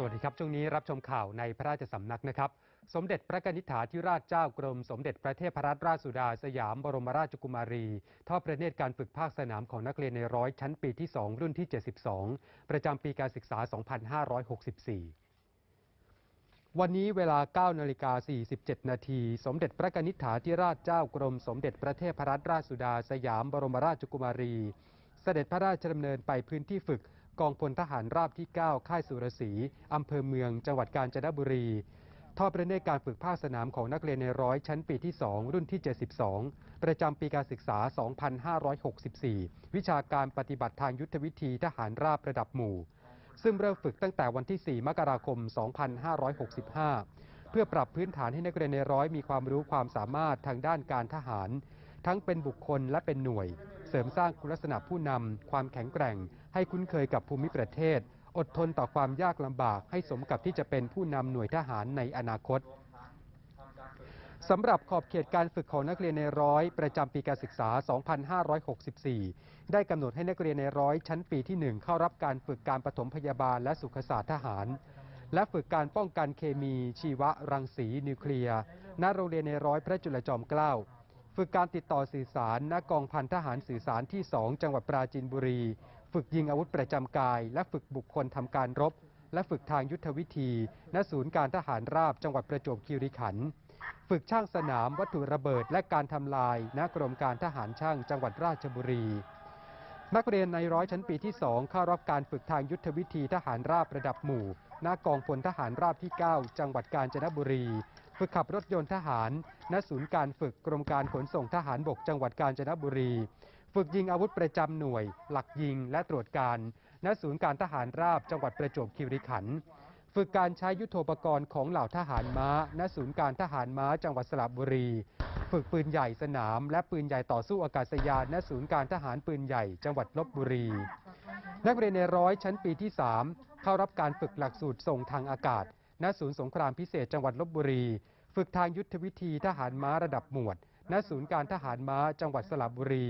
สวัสดีครับ ช่วงนี้รับชมข่าวในพระราชสำนักนะครับ สมเด็จพระนิธิถาธิราชเจ้ากรม สมเด็จพระเทพรัตนราชสุดาสยามบรมราชกุมารีทอดพระเนตรการฝึกภาคสนามของนักเรียนในร้อยชั้นปีที่ 2 รุ่นที่ 72 ประจำปีการศึกษา 2564วันนี้เวลา 9 นาฬิกา 47 นาที สมเด็จพระนิธิถาธิราชเจ้ากรม สมเด็จพระเทพรัตนราชสุดาสยามบรมราชกุมารี เสด็จพระราชดำเนินไปพื้นที่ฝึก กองพลทหารราบที่ 9 ค่ายสุรศรีอำเภอเมือง จังหวัดกาญจนบุรี ทอดพระเนตรการฝึกภาคสนามของนักเรียนในร้อยชั้นปีที่ 2 รุ่นที่ 72 ประจำปีการศึกษา 2564 วิชาการปฏิบัติทางยุทธวิธีทหารราบระดับหมู่ ซึ่งเริ่มฝึกตั้งแต่วันที่ 4 มกราคม 2565 เพื่อปรับพื้นฐานให้นักเรียนในร้อยมีความรู้ความสามารถทางด้านการทหาร ทั้งเป็นบุคคลและเป็นหน่วย เสริมสร้างคุณลักษณะผู้นำความแข็งแกร่ง ให้คุ้นเคยกับภูมิประเทศ อดทนต่อความยากลำบากให้สมกับที่จะเป็นผู้นำหน่วยทหารในอนาคตสำหรับขอบเขตการฝึกของนักเรียนในร้อย ประจำปีการศึกษา 2564 ได้กำหนดให้นักเรียนในร้อยชั้นปีที่ 1 เข้ารับการฝึกการปฐมพยาบาลและสุขศาสตร์ทหาร และฝึกการป้องกันเคมี ชีวะ รังสี นิวเคลียร์ณโรงเรียนในร้อยพระจุลจอมเกล้า ฝึกการติดต่อสื่อสารณกองพันทหารสื่อสารที่ 2 จังหวัดปราจีนบุรี ฝึกยิงอาวุธประจำกาย และฝึกบุคคลทำการรบ และฝึกทางยุทธวิธีณศูนย์การทหารราบจังหวัดประจวบคีรีขันธ์ฝึกช่างสนามวัตถุระเบิดและการทำลายณกรมการทหารช่างจังหวัดราชบุรี นักเรียนในร้อยชั้นปีที่ 2 เข้ารับการฝึกทางยุทธวิธีทหารราบระดับหมู่ณกองพลทหารราบที่ 9 จังหวัดกาญจนบุรี ฝึกขับรถยนต์ทหาร ณ ศูนย์การฝึกกรมการขนส่งทหารบกจังหวัดกาญจนบุรี ฝึกยิงอาวุธประจำหน่วย หลักยิงและตรวจการ ณ ศูนย์การทหารราบจังหวัดประจวบคีรีขันธ์ ฝึกการใช้ยุทโธปกรณ์ของเหล่าทหารม้า ณ ศูนย์การทหารม้าจังหวัดสระบุรี ฝึกปืนใหญ่สนาม และปืนใหญ่ต่อสู้อากาศยาน ณ ศูนย์การทหารปืนใหญ่จังหวัดลบบุรี นักเรียนในร้อยชั้นปีที่ 3 เข้ารับการฝึกหลักสูตรส่งทางอากาศ ณศูนย์สงครามพิเศษจังหวัดลบบุรี ฝึกทางยุทธวิธีทหารม้าระดับหมวด ณศูนย์การทหารม้าจังหวัดสระบุรี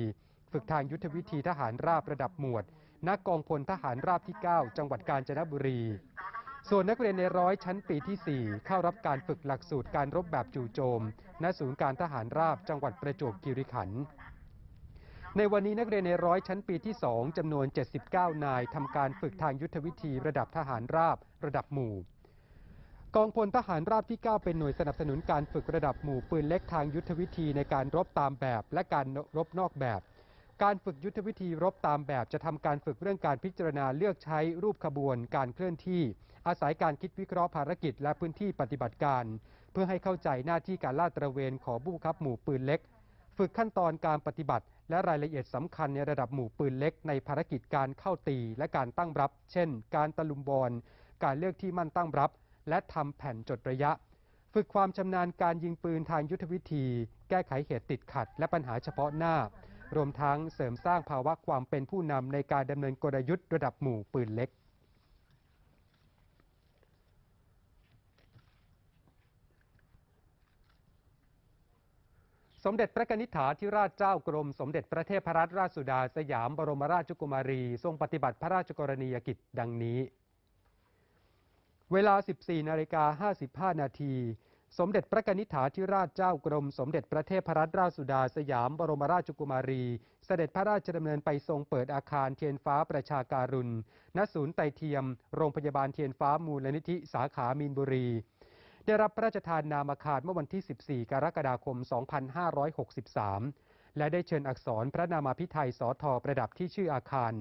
ฝึกทางยุทธวิธีทหารราบระดับหมวด ณกองพลทหารราบที่ 9 จังหวัดกาญจนบุรี ส่วนนักเรียนในร้อยชั้นปีที่ 4 เข้ารับการฝึกหลักสูตรการรบแบบจู่โจม ณศูนย์การทหารราบจังหวัดประจวบคีรีขันธ์ในวันนี้นักเรียนในร้อยชั้นปีที่ 2จำนวน 79 นายทำการฝึกทางยุทธวิธีระดับทหารราบ ระดับหมู่ กองพลทหารราบที่ 9 เป็นหน่วยสนับสนุนการฝึกระดับหมู่ปืนเล็กทางยุทธวิธีในการรบตามแบบ และการรบนอกแบบ การฝึกยุทธวิธีรบตามแบบ จะทำการฝึกเรื่องการพิจารณาเลือกใช้รูปขบวน การเคลื่อนที่ อาศัยการคิดวิเคราะห์ภารกิจ และพื้นที่ปฏิบัติการ เพื่อให้เข้าใจหน้าที่การลาดตระเวนของผู้บังคับหมู่ปืนเล็ก ฝึกขั้นตอนการปฏิบัติ และรายละเอียดสำคัญในระดับหมู่ปืนเล็ก ในภารกิจการเข้าตี และการตั้งรับ เช่น การตะลุมบอลการเลือกที่มั่นตั้งรับ และทำแผ่นจดระยะ ฝึกความชำนาญการยิงปืนทางยุทธวิธี แก้ไขเหตุติดขัด และปัญหาเฉพาะหน้า รวมทั้งเสริมสร้างภาวะความเป็นผู้นำในการดำเนินกลยุทธ์ระดับหมู่ปืนเล็กสมเด็จพระนิธิถาธิราชเจ้ากรม สมเด็จพระเทพรัตนราชสุดาสยามบรมราชกุมารี ทรงปฏิบัติพระราชกรณียกิจดังนี้ เวลา 14 นาฬิกา 55 นาที สมเด็จพระนิธิถาธิราชเจ้ากรม สมเด็จพระเทพรัตนราชสุดาสยามบรมราชกุมารี เสด็จพระราชดำเนินไปทรงเปิดอาคารเทียนฟ้าประชาการุณ ณ ศูนย์ไตเทียม โรงพยาบาลเทียนฟ้ามูลนิธิสาขามีนบุรี ได้รับพระราชทานนามอาคารเมื่อวันที่ 14 กรกฎาคม 2563 และได้เชิญอักษรพระนามาพิไทยสอทอประดับที่ชื่ออาคาร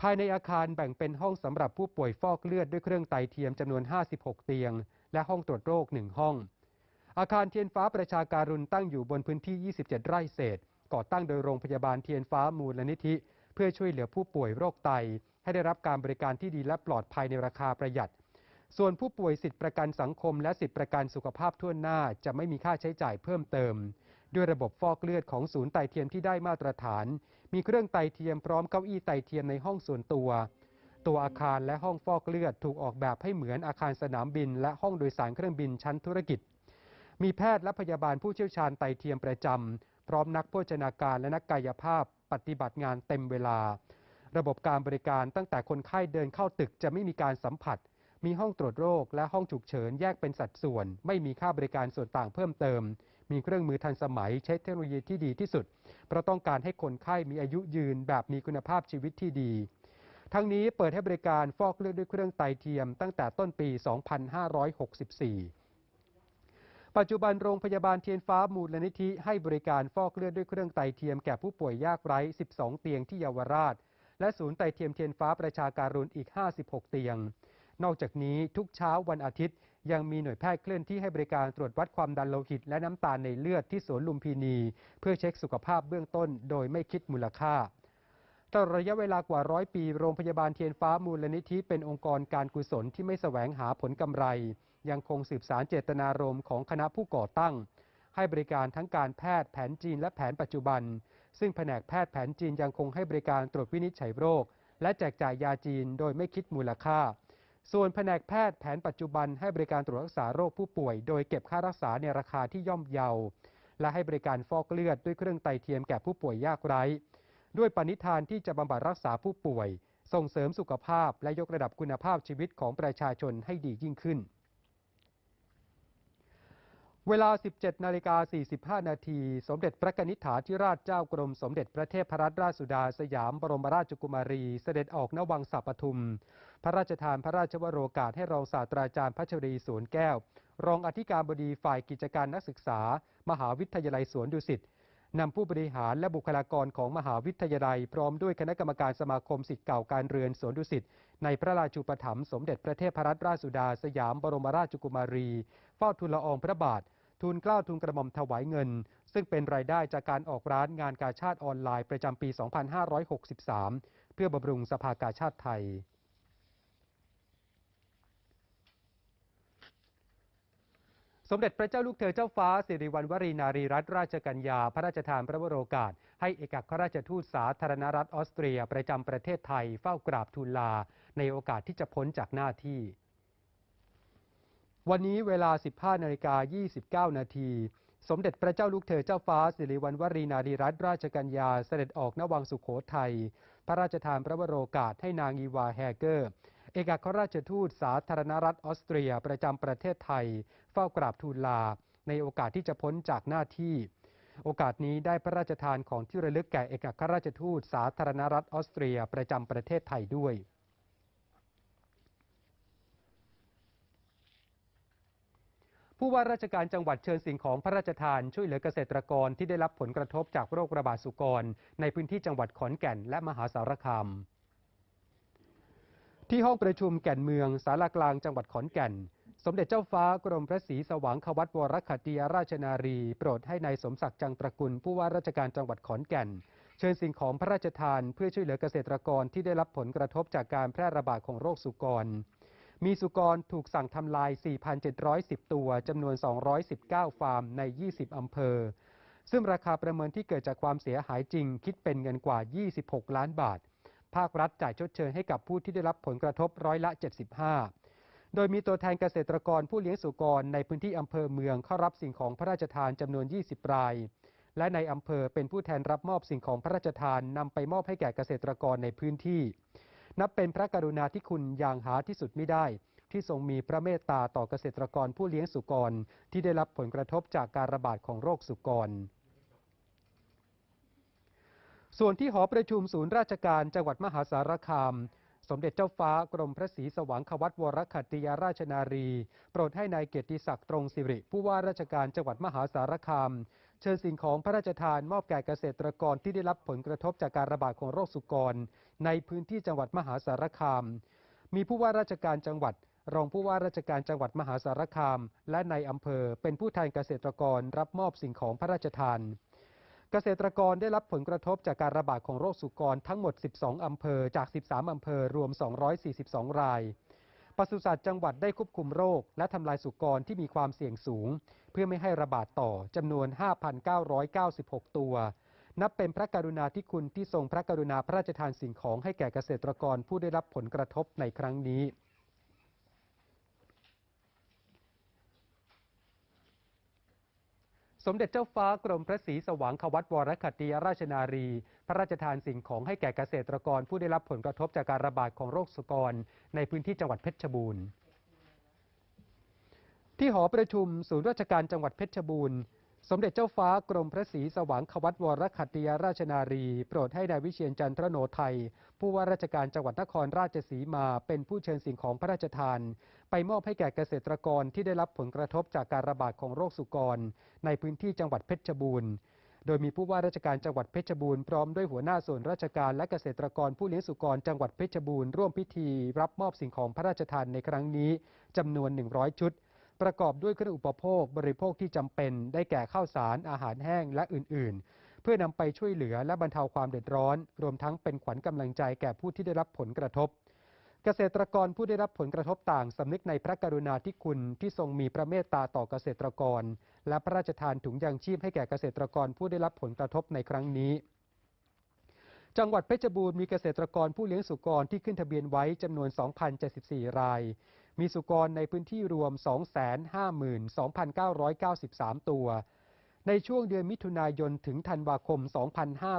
ภายในอาคารแบ่งเป็นห้องสำหรับผู้ป่วยฟอกเลือดด้วยเครื่องไตเทียมจำนวน 56 เตียง และห้องตรวจโรค 1 ห้อง อาคารเทียนฟ้าประชาการุณตั้งอยู่บนพื้นที่ 27 ไร่เศษ ก่อตั้งโดยโรงพยาบาลเทียนฟ้ามูลนิธิ เพื่อช่วยเหลือผู้ป่วยโรคไต ให้ได้รับการบริการที่ดีและปลอดภัยในราคาประหยัด ส่วนผู้ป่วยสิทธิประกันสังคม และสิทธิประกันสุขภาพทั่วหน้าจะไม่มีค่าใช้จ่ายเพิ่มเติม ด้วยระบบฟอกเลือดของศูนย์ไตเทียมที่ได้มาตรฐาน มีเครื่องไตเทียมพร้อมเก้าอี้ไตเทียมในห้องส่วนตัว ตัวอาคารและห้องฟอกเลือดถูกออกแบบให้เหมือนอาคารสนามบิน และห้องโดยสารเครื่องบินชั้นธุรกิจ มีแพทย์และพยาบาลผู้เชี่ยวชาญไตเทียมประจำพร้อมนักโภชนาการและนักกายภาพ ปฏิบัติงานเต็มเวลา ระบบการบริการตั้งแต่คนไข้เดินเข้าตึกจะไม่มีการสัมผัส มีห้องตรวจโรคและห้องฉุกเฉินแยกเป็นสัดส่วน ไม่มีค่าบริการส่วนต่างเพิ่มเติม มีเครื่องมือทันสมัยใช้เทคโนโลยีที่ดีที่สุด เพราะต้องการให้คนไข้มีอายุยืนแบบมีคุณภาพชีวิตที่ดี ทั้งนี้เปิดให้บริการฟอกเลือดด้วยเครื่องไตเทียม ตั้งแต่ต้นปี 2564 ปัจจุบันโรงพยาบาลเทียนฟ้ามูลนิธิให้บริการฟอกเลือดด้วยเครื่องไตเทียมแก่ผู้ป่วยยากไร้ 12 เตียงที่เยาวราช และศูนย์ไตเทียมเทียนฟ้าประชาการุณอีก 56 เตียง นอกจากนี้ทุกเช้าวันอาทิตย์ ยังมีหน่วยแพทย์เคลื่อนที่ให้บริการตรวจวัดความดันโลหิต และน้ำตาลในเลือดที่สวนลุมพินี เพื่อเช็คสุขภาพเบื้องต้นโดยไม่คิดมูลค่าตลอดระยะเวลากว่าร้อยปี โรงพยาบาลเทียนฟ้ามูลนิธิเป็นองค์กรการกุศลที่ไม่แสวงหาผลกำไร ยังคงสืบสารเจตนารมณ์ของคณะผู้ก่อตั้ง ให้บริการทั้งการแพทย์แผนจีนและแผนปัจจุบัน ซึ่งแผนกแพทย์แผนจีนยังคงให้บริการตรวจวินิจฉัยโรค และแจกจ่ายยาจีนโดยไม่คิดมูลค่า ส่วนแผนกแพทย์แผนปัจจุบันให้บริการตรวจรักษาโรคผู้ป่วย โดยเก็บค่ารักษาในราคาที่ย่อมเยา และให้บริการฟอกเลือดด้วยเครื่องไตเทียมแก่ผู้ป่วยยากไร้ ด้วยปณิธานที่จะบำบัดรักษาผู้ป่วย ส่งเสริมสุขภาพและยกระดับคุณภาพชีวิตของประชาชนให้ดียิ่งขึ้น เวลา 17นาฬิกา45 นาที สมเด็จพระนิษฐาธิราชเจ้ากรมสมเด็จพระเทพรัตนราชสุดาสยามบรมราชกุมารี เสด็จออกนวังสัปทุม พระราชทานพระราชวโรกาสให้รองศาสตราจารย์พัชรีสวนแก้ว รองอธิการบดีฝ่ายกิจการนักศึกษา มหาวิทยาลัยสวนดุสิตนำผู้บริหารและบุคลากรของมหาวิทยาลัย พร้อมด้วยคณะกรรมการสมาคมสิทธิ์เก่าการเรือนสวนดุสิตในพระราชูปถัมภ์สมเด็จพระเทพรัตนราชสุดาสยามบรมราชกุมารี เฝ้าทูลละอองพระบาททูลเกล้าทูลกระหม่อมถวายเงิน ซึ่งเป็นรายได้จากการออกร้านงานกาชาติออนไลน์ประจำปี 2563 เพื่อบำรุงสภากาชาติไทย มเด็จพระเจ้าลูกเธอเจ้าฟ้าสิริวัณวรีนารีรัตนราชกัญญา พระราชทานพระวโรกาส ให้เอกอัครราชทูตสาธารณรัฐออสเตรียประจำประเทศไทยเฝ้ากราบทูลลา ในโอกาสที่จะพ้นจากหน้าที่ วันนี้เวลา 15นาฬิกา29 นาที สมเด็จพระเจ้าลูกเธอเจ้าฟ้าสิริวัณวรีนารีรัตนราชกัญญาเสด็จออกนวังสุขโขทัยพระราชทานพระวโรกาสให้นางอีวาแฮเกอร์ เอกอัครราชทูตสาธารณรัฐออสเตรียประจำประเทศไทย เฝ้ากราบทูลลา ในโอกาสที่จะพ้นจากหน้าที่ โอกาสนี้ได้พระราชทานของที่ระลึกแก่เอกอัครราชทูตสาธารณรัฐออสเตรียประจำประเทศไทยด้วยผู้ว่าราชการจังหวัดเชิญสิ่งของพระราชทานช่วยเหลือเกษตรกรที่ได้รับผลกระทบจากโรคระบาดสุกร ในพื้นที่จังหวัดขอนแก่นและมหาสารคาม ที่ห้องประชุมแก่นเมืองสารากลางจังหวัดขอนแก่น สมเด็จเจ้าฟ้ากรมพระศรีสว่างควัตวรคัตติยราชนารี โปรดให้ในายสมศักดิ์จังตระกุลผู้ว่าราชการจังหวัดขอนแก่น เชิญสิ่งของพระราชทานเพื่อช่วยเหลือเกษตรกรที่ได้รับผลกระทบจากการแพร่ระบาดของโรคสุกร มีสุกรถูกสั่งทำลาย 4,710 ตัวจำนวน 219 ฟาร์มใน 20 อำเภอ ซึ่งราคาประเมินที่เกิดจากความเสียหายจริงคิดเป็นเงินกว่า 26 ล้านบาท ภาครัฐจ่ายชดเชยให้กับผู้ที่ได้รับผลกระทบร้อยละ 75 โดยมีตัวแทนเกษตรกรผู้เลี้ยงสุกรในพื้นที่อำเภอเมืองเข้ารับสิ่งของพระราชทานจำนวน 20 ราย และในอำเภอเป็นผู้แทนรับมอบสิ่งของพระราชทานนำไปมอบให้แก่เกษตรกรในพื้นที่ นับเป็นพระกรุณาธิคุณอย่างหาที่สุดไม่ได้ ที่ทรงมีพระเมตตาต่อเกษตรกรผู้เลี้ยงสุกร ที่ได้รับผลกระทบจากการระบาดของโรคสุกร ส่วนที่หอประชุมศูนย์ราชการจังหวัดมหาสารคาม สมเด็จเจ้าฟ้ากรมพระศรีสว่างควัตวรคัตติยราชนารี โปรดให้นายเกียรติศักดิ์ตรงสิริ ผู้ว่าราชการจังหวัดมหาสารคาม เชิญสิ่งของพระราชทานมอบแก่เกษตรกรที่ได้รับผลกระทบจากการระบาดของโรคสุกร ในพื้นที่จังหวัดมหาสารคาม มีผู้ว่าราชการจังหวัด รองผู้ว่าราชการจังหวัดมหาสารคาม และในอำเภอเป็นผู้แทนเกษตรกรรับมอบสิ่งของพระราชทาน เกษตรกรได้รับผลกระทบจากการระบาดของโรคสุกรทั้งหมด 12 อำเภอจาก 13 อำเภอรวม 242 รายปศุสัตว์จังหวัดได้ควบคุมโรค และทำลายสุกรที่มีความเสี่ยงสูง เพื่อไม่ให้ระบาดต่อจำนวน 5,996 ตัว นับเป็นพระกรุณาธิคุณที่ทรงพระกรุณาพระราชทานสิ่งของให้แก่เกษตรกรผู้ได้รับผลกระทบในครั้งนี้ สมเด็จเจ้าฟ้ากรมพระศรีสว่างควัตวรคติยราชนารี พระราชทานสิ่งของให้แก่เกษตรกรผู้ได้รับผลกระทบจากการระบาดของโรคสุกร ในพื้นที่จังหวัดเพชรบูรณ์ ที่หอประชุมศูนย์ราชการจังหวัดเพชรบูรณ์ สมเด็จเจ้าฟ้ากรมพระศรีสว่างควัตวรคัตติยราชนารี โปรดให้นายวิเชียนจันทรโนไทย ผู้ว่าราชการจังหวัดนครราชสีมาเป็นผู้เชิญสิ่งของพระราชทาน ไปมอบให้แก่เกษตรกรที่ได้รับผลกระทบจากการระบาดของโรคสุกร ในพื้นที่จังหวัดเพชรบูรณ์ โดยมีผู้ว่าราชการจังหวัดเพชรบูรณ์พร้อมด้วยหัวหน้าส่วนราชการและเกษตรกรผู้เลี้ยงสุกรจังหวัดเพชรบูรณ์ร่วมพิธี รับมอบสิ่งของพระราชทานในครั้งนี้จำนวน 100 ชุด ประกอบด้วยเครื่องอุปโภคบริโภคที่จำเป็น ได้แก่ข้าวสารอาหารแห้งและอื่น ๆ เพื่อนำไปช่วยเหลือและบรรเทาความเดือดร้อน รวมทั้งเป็นขวัญกำลังใจแก่ผู้ที่ได้รับผลกระทบ เกษตรกรผู้ได้รับผลกระทบต่างสำนึกในพระกรุณาธิคุณที่ทรงมีพระเมตตาต่อเกษตรกร และพระราชทานถุงยางชีพให้แก่เกษตรกรผู้ได้รับผลกระทบในครั้งนี้จังหวัดเพชรบูรณ์มีเกษตรกรผู้เลี้ยงสุกรที่ขึ้นทะเบียนไว้จำนวน 2,074 ราย มีสุกรในพื้นที่รวม 252,993 ตัว ในช่วงเดือนมิถุนายนถึงธันวาคม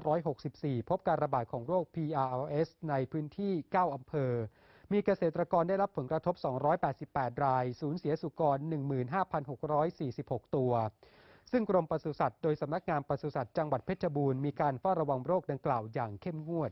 2564 พบการระบาดของโรค PRLS ในพื้นที่ 9 อำเภอ มีเกษตรกรได้รับผลกระทบ 288 ราย สูญเสียสุกร 15,646 ตัว ซึ่งกรมปศุสัตว์โดยสำนักงานปศุสัตว์จังหวัดเพชรบูรณ์มีการเฝ้าระวังโรคดังกล่าวอย่างเข้มงวด